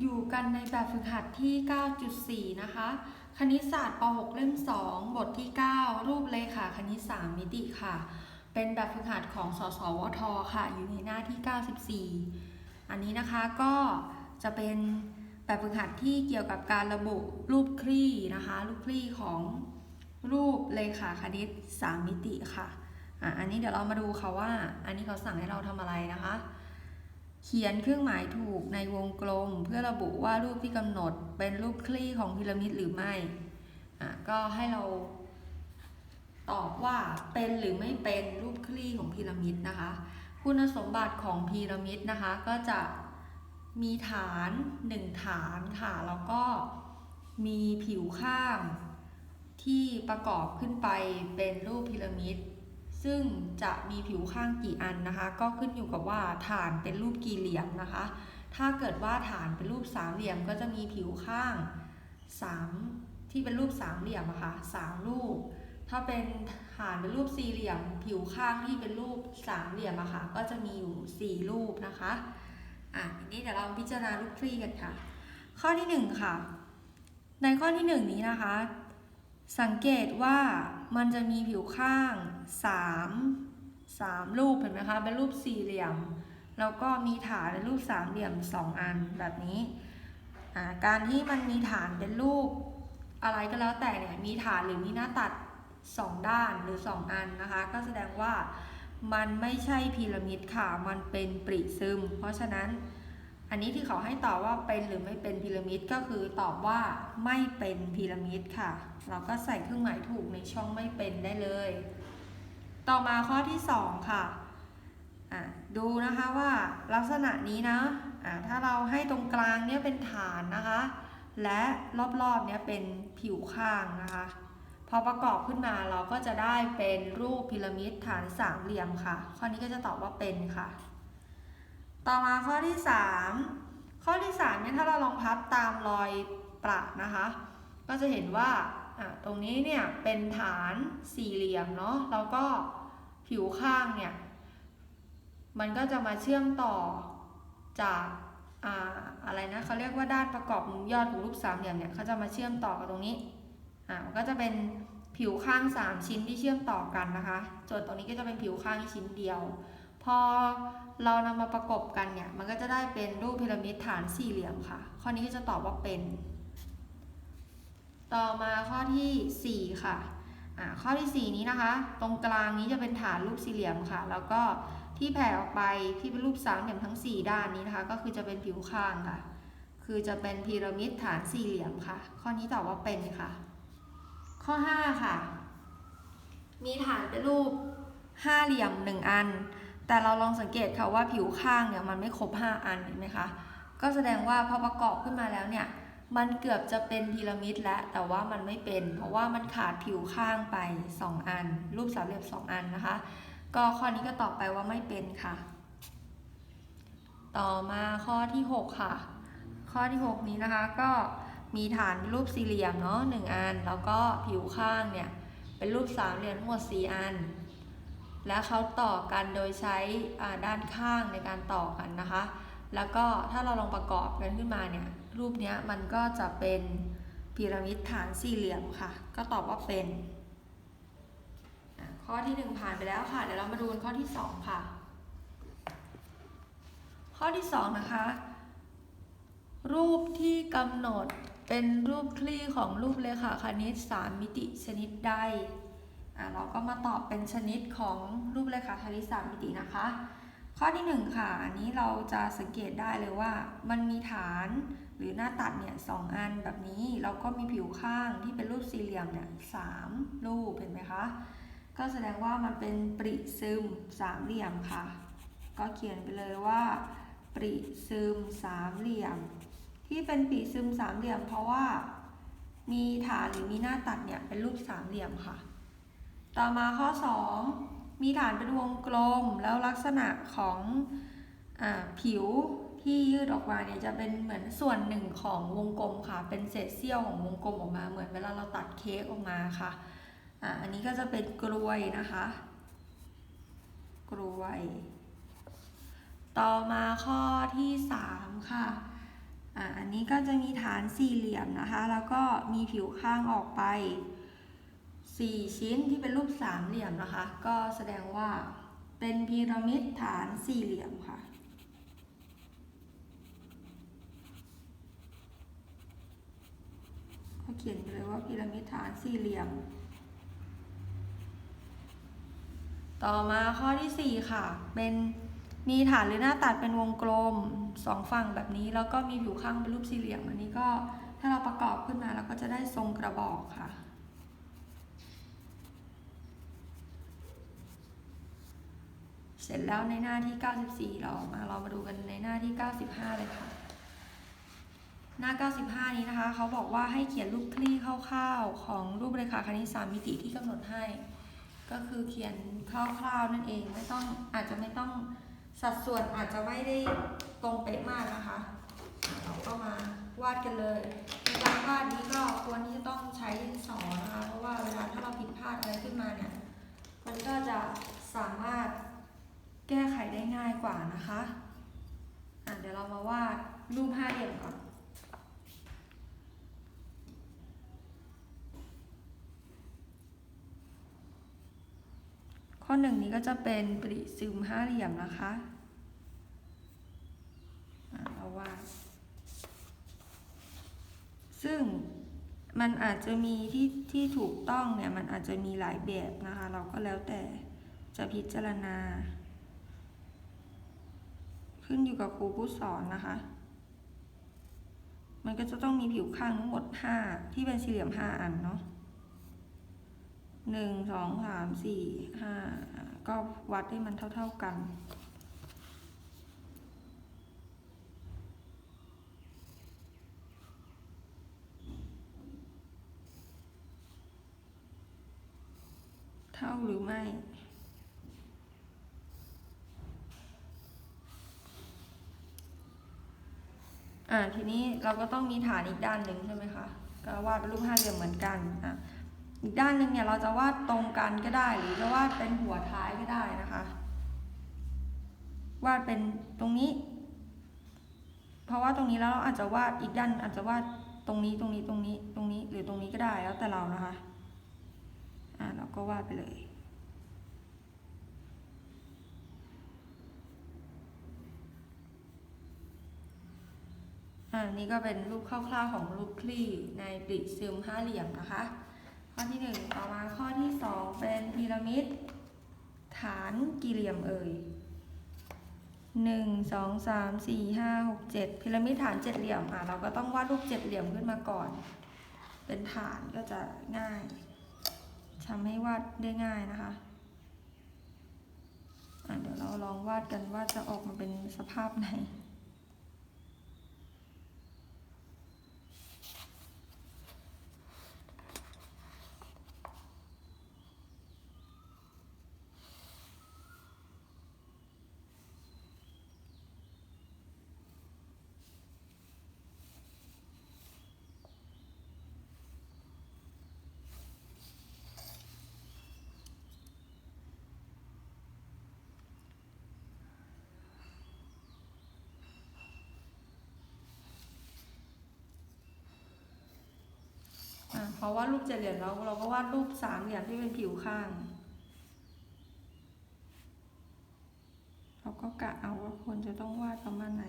อยู่กันในแบบฝึกหัดที่ 9.4 นะคะ คณิตศาสตร์ป .6 เล่ม 2 บทที่ 9 รูปเลขาคณิต 3 มิติค่ะ เป็นแบบฝึกหัดของสสวท ค่ะ อยู่ในหน้าที่ 94 อันนี้นะคะก็จะเป็นแบบฝึกหัดที่เกี่ยวกับการระบุรูปคลี่นะคะ รูปคลี่ของรูปเลขาคณิต 3 มิติค่ะ อะ อันนี้เดี๋ยวเรามาดูค่ะว่า อันนี้เขาสั่งให้เราทำอะไรนะคะ เขียนเครื่องหมายถูกในวงกลม เพื่อระบุว่ารูปที่กำหนดเป็นรูปคลี่ของพีระมิดหรือไม่อะก็ให้เราตอบว่าเป็นหรือไม่เป็นรูปคลี่ของพีระมิดนะคะ คุณสมบัติของพีระมิดนะคะก็จะมีฐานหนึ่งฐานค่ะ แล้วก็มีผิวข้างที่ประกอบขึ้นไปเป็นรูปพีระมิด ซึ่งจะมีผิวข้างกี่อันนะคะ ก็ขึ้นอยู่กับว่าฐานเป็นรูปกี่เหลี่ยมนะคะ ถ้าเกิดว่าฐานเป็นรูปสามเหลี่ยมก็จะมีผิวข้างสามที่เป็นรูปสามเหลี่ยมอะค่ะสามรูป ถ้าเป็นฐานเป็นรูปสี่เหลี่ยม ผิวข้างที่เป็นรูปสามเหลี่ยมอะค่ะก็จะมีอยู่สี่รูปนะคะอะทีนี้เดี๋ยวเราพิจารณารูปคลี่กันค่ะ ข้อที่หนึ่งค่ะ ในข้อที่หนึ่งนี้นะคะ สังเกตว่ามันจะมีผิวข้าง 3 3รูปเห็นไหมคะเป็นรูปสี่เหลี่ยม แล้วก็มีฐานเป็นรูปสามเหลี่ยม2อันแบบนี้การที่มันมีฐานเป็นรูปอะไรก็แล้วแต่เนี่ยมีฐานหรือมีหน้าตัด2ด้านหรือ2อันนะคะ ก็แสดงว่ามันไม่ใช่พีระมิดค่ะมันเป็นปริซึม เพราะฉะนั้นอันนี้ที่เขาให้ตอบว่าเป็นหรือไม่เป็นพีระมิดก็คือตอบว่าไม่เป็นพีระมิดค่ะ เราก็ใส่เครื่องหมายถูกในช่องไม่เป็นได้เลย ต่อมาข้อที่ 2ค่ะอะดูนะคะว่าลักษณะนี้นะะถ้าเราให้ตรงกลางเนี่ยเป็นฐานนะคะ และรอบๆเนี่ยเป็นผิวข้างนะคะ พอประกอบขึ้นมาเราก็จะได้เป็นรูปพีระมิดฐานสามเหลี่ยมค่ะ ข้อนี้ก็จะตอบว่าเป็นค่ะ ต่อมาข้อที่ 3 ข้อที่3เนี่ยถ้าเราลองพับตามรอยประนะคะ ก็จะเห็นว่าตรงนี้เนี่ยเป็นฐานสี่เหลี่ยมเนาะแล้วก็ ผิวข้างเนี่ย มันก็จะมาเชื่อมต่อจากอ่าอะไรนะเขาเรียกว่าด้านประกอบมุมยอดของรูปสามเหลี่ยมเนี่ยเขาจะมาเชื่อมต่อกับตรงนี้อ่ามันก็จะเป็นผิวข้าง 3 ชิ้นที่เชื่อมต่อกันนะคะส่วนตรงนี้ก็จะเป็นผิวข้างชิ้นเดียว พอเรานำมาประกบกันเนี่ย มันก็จะได้เป็นรูปพีระมิดฐานสี่เหลี่ยมค่ะ ข้อนี้ก็จะตอบว่าเป็น ต่อมาข้อที่ 4 ค่ะอ่า ข้อที่ 4 นี้นะคะ ตรงกลางนี้จะเป็นฐานรูปสี่เหลี่ยมค่ะ แล้วก็ที่แผ่ออกไปที่เป็นรูปสามเหลี่ยมทั้ง 4 ด้านนี้นะคะ ก็คือจะเป็นผิวข้างค่ะ คือจะเป็นพีระมิดฐานสี่เหลี่ยมค่ะ ข้อนี้ตอบว่าเป็นค่ะ ข้อ 5 ค่ะ มีฐานเป็นรูปห้าเหลี่ยม 1 อัน แต่เราลองสังเกตค่ะว่าผิวข้างเนี่ยมันไม่ครบ 5 อันเห็นไหมคะ ก็แสดงว่าพอประกอบขึ้นมาแล้วเนี่ย มันเกือบจะเป็นพีระมิดแล้วแต่ว่ามันไม่เป็น เพราะว่ามันขาดผิวข้างไป 2 อัน รูปสามเหลี่ยม2 อันนะคะ ก็ข้อนี้ก็ตอบไปว่าไม่เป็นค่ะ ต่อมาข้อที่ 6 ค่ะ ข้อที่ 6 นี้นะคะก็มีฐานรูปสี่เหลี่ยมเนาะหนึ่งอัน แล้วก็ผิวข้างเนี่ยเป็นรูปสามเหลี่ยมทั้งหมด 4 อัน และเขาต่อกันโดยใช้ด้านข้างในการต่อกันนะคะ แล้วก็ถ้าเราลองประกอบกันขึ้นมาเนี่ย รูปเนี้ยมันก็จะเป็นพีระมิดฐานสี่เหลี่ยมค่ะ ก็ตอบว่าเป็นอะข้อที่หนึ่งผ่านไปแล้วค่ะ เดี๋ยวเรามาดูข้อที่สองค่ะ ข้อที่สองนะคะ รูปที่กำหนดเป็นรูปคลี่ของรูปเลขาคณิต 3 มิติชนิดใดอะเราก็มาตอบเป็นชนิดของรูปเลขาคณิตสามมิตินะคะ ข้อที่หนึ่งค่ะ อันนี้เราจะสังเกตได้เลยว่า มันมีฐานหรือหน้าตัดเนี่ยสองอันแบบนี้ แล้วก็มีผิวข้างที่เป็นรูปสี่เหลี่ยมเนี่ยสามรูปเห็นไหมคะ ก็แสดงว่ามันเป็นปริซึมสามเหลี่ยมค่ะ ก็เขียนไปเลยว่า ปริซึมสามเหลี่ยม ที่เป็นปริซึมสามเหลี่ยม เพราะว่ามีฐานหรือมีหน้าตัดเนี่ยเป็นรูปสามเหลี่ยมค่ะ ต่อมาข้อ 2 มีฐานเป็นวงกลม แล้วลักษณะของอผิวที่ยืดออกมาเนี่ยจะเป็นเหมือนส่วนหนึ่งของวงกลมค่ะ เป็นเศษเสี้ยวของวงกลมออกมา เหมือนเวลาเราตัดเค้กออกมาค่ะอะ อันนี้ก็จะเป็นกลวยนะคะ กลวย ต่อมาข้อที่ 3 ค่ะอะ อันนี้ก็จะมีฐานสี่เหลี่ยมนะคะ แล้วก็มีผิวข้างออกไป 4 ชิ้นที่เป็นรูปสามเหลี่ยมนะคะ ก็แสดงว่าเป็นพีระมิดฐานสี่เหลี่ยมค่ะ ก็เขียนไปเลยว่าพีระมิดฐานสี่เหลี่ยม ต่อมาข้อที่ 4 ค่ะ เป็นมีฐานหรือหน้าตัดเป็นวงกลมสองฝั่งแบบนี้ แล้วก็มีผิวข้างเป็นรูปสี่เหลี่ยม อันนี้ก็ถ้าเราประกอบขึ้นมาเราก็จะได้ทรงกระบอกค่ะ เสร็จแล้วในหน้าที่ 94 เรามาเรามาดูกันในหน้าที่ 95 เลยค่ะ หน้า 95 นี้นะคะ เขาบอกว่าให้เขียนรูปคลี่คร่าวๆ ของรูปเรขาคณิตสามมิติที่กำหนดให้ ก็คือเขียนคร่าวๆนั่นเองไม่ต้องอาจจะไม่ต้องสัดส่วนอาจจะไม่ได้ตรงเป๊ะมากนะคะ เราก็มาวาดกันเลยในการวาดนี้ก็ควรที่จะต้องใช้ดินสอนะคะ เพราะว่าเวลาถ้าเราผิดพลาดอะไรขึ้นมาเนี่ย มันก็จะสามารถ แก้ไขได้ง่ายกว่านะคะอะเดี๋ยวเรามาวาดรูปห้าเหลี่ยมก่อนข้อหนึ่งนี้ก็จะเป็นปริซึมห้าเหลี่ยมนะคะอะเราวาดซึ่งมันอาจจะมีที่ที่ถูกต้องเนี่ย มันอาจจะมีหลายแบบนะคะ เราก็แล้วแต่จะพิจารณา ขึ้นอยู่กับครูผู้สอนนะคะ มันก็จะต้องมีผิวข้างทั้งหมด 5 ที่เป็นสี่เหลี่ยม 5 อันเนาะหนึ่งสองสามสี่ห้าก็วัดให้มันเท่า ๆกัน เท่าหรือไม่ อ่าทีนี้เราก็ต้องมีฐานอีกด้านหนึ่งใช่ไหมคะก็วาดเป็นรูปห้าเหลี่ยมเหมือนกันอะอีกด้านหนึ่งเนี่ยเราจะวาดตรงกันก็ได้ หรือจะวาดเป็นหัวท้ายก็ได้นะคะ วาดเป็นตรงนี้ เพราะว่าตรงนี้แล้วเราอาจจะวาดอีกด้านอาจจะวาดตรงนี้ตรงนี้ตรงนี้ตรงนี้หรือตรงนี้ก็ได้แล้วแต่เรานะคะอ่าเราก็วาดไปเลย อ่านี่ก็เป็นรูปคร่าวๆของรูปคลี่ในปริซึมห้าเหลี่ยมนะคะ ข้อที่หนึ่งต่อมาข้อที่สองเป็นพีระมิด ฐานกี่เหลี่ยมเอ่ยหนึ่งสองสามสี่ห้าหกเจ็ดพีระมิดฐานเจ็ดเหลี่ยมอะเราก็ต้องวาดรูปเจ็ดเหลี่ยมขึ้นมาก่อน เป็นฐานก็จะง่ายทำให้วาดได้ง่ายนะคะอะเดี๋ยวเราลองวาดกันว่าจะออกมาเป็นสภาพไหน เพราะว่ารูปเจ็ดเหลี่ยมเราเราก็วาดรูปสามเหลี่ยมที่เป็นผิวข้าง เราก็กะเอาว่าควรจะต้องวาดประมาณไหน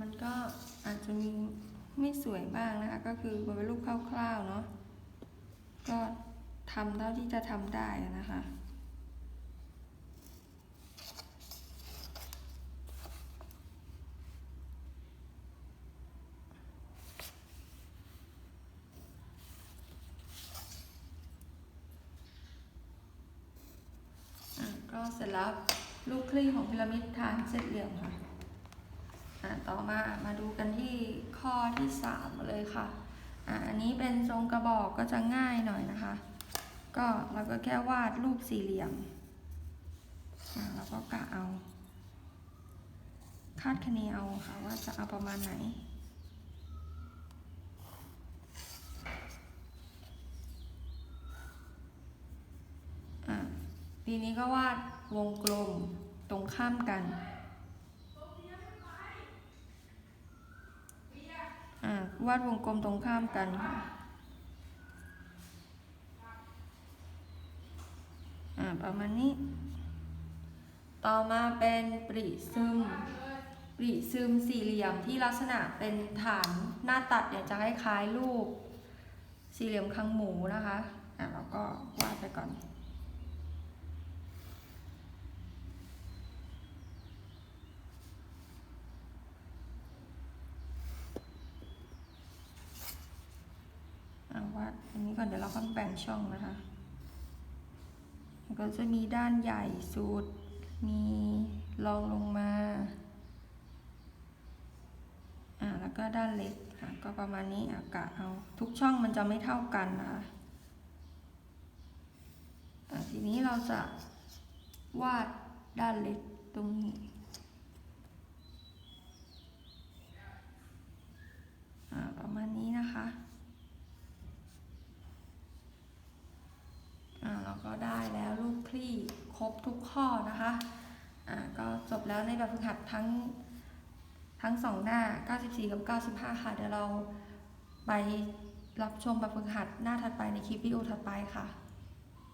มันก็อาจจะมีไม่สวยบ้างนะคะ ก็คือมันเป็นรูปคร่าวๆเนาะก็ทำเท่าที่จะทำได้นะคะก็เสร็จแล้วลูกคลี่ของพีระมิดทานเส้นเหลี่ยมค่ะ ต่อมามาดูกันที่ข้อที่สามเลยค่ะอะ อันนี้เป็นทรงกระบอกก็จะง่ายหน่อยนะคะ ก็เราก็แค่วาดรูปสี่เหลี่ยมอะแล้วก็กะเอา คาดคะเนเอาค่ะว่าจะเอาประมาณไหนทีนี้ก็วาดวงกลมตรงข้ามกัน อะ วาดวงกลมตรงข้ามกันค่ะอะประมาณนี้ ต่อมาเป็นปริซึม ปริซึมสี่เหลี่ยมที่ลักษณะเป็นฐานหน้าตัดเนี่ยจะคล้ายๆรูป สี่เหลี่ยมคางหมูนะคะ อะเราก็วาดไปก่อน อ่า วาอันนี้ก่อนเดี๋ยวเราค่อยแบ่งช่องนะคะก็จะมีด้านใหญ่สุด มีรองลงมา อ่า แล้วก็ด้านเล็กอะ ก็ประมาณนี้อากะเอา ทุกช่องมันจะไม่เท่ากันนะคะอะทีนี้เราจะวาดด้านเล็กตรงนี้ อ่า ประมาณนี้นะคะ อ่าเราก็ได้แล้วรูปคลี่ครบ ทุกข้อนะคะอ่าก็จบแล้วในแบบฝึกหัดทั้งทั้งสองหน้า 94 กับ 95 ค่ะ เดี๋ยวเราไปรับชมแบบฝึกหัดหน้าถัดไปในคลิปวิดีโอถัดไปค่ะ